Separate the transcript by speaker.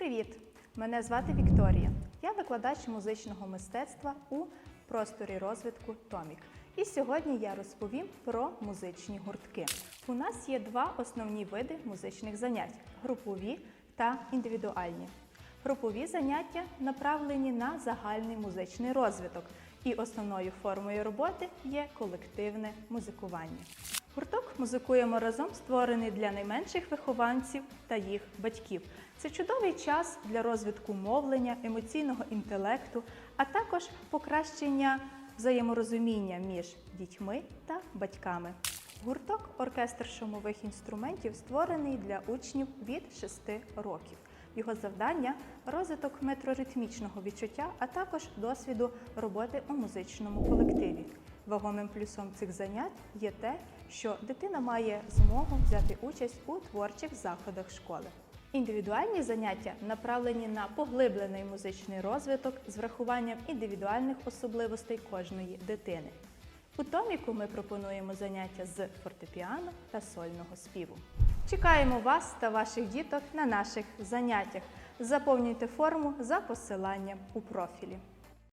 Speaker 1: Привіт! Мене звати Вікторія. Я викладач музичного мистецтва у просторі розвитку Томік. І сьогодні я розповім про музичні гуртки. У нас є два основні види музичних занять групові та індивідуальні. Групові заняття направлені на загальний музичний розвиток, і основною формою роботи є колективне музикування. Гурток музикуємо разом створений для найменших вихованців та їх батьків. Це чудовий час для розвитку мовлення, емоційного інтелекту, а також покращення взаєморозуміння між дітьми та батьками. Гурток оркестр шумових інструментів створений для учнів від 6 років. Його завдання розвиток метроритмічного відчуття, а також досвіду роботи у музичному колективі. Вагомим плюсом цих занять є те, що дитина має змогу взяти участь у творчих заходах школи. Індивідуальні заняття направлені на поглиблений музичний розвиток з врахуванням індивідуальних особливостей кожної дитини. У Томіку ми пропонуємо заняття з фортепіано та сольного співу. Чекаємо вас та ваших діток на наших заняттях. Заповнюйте форму за посиланням у профілі.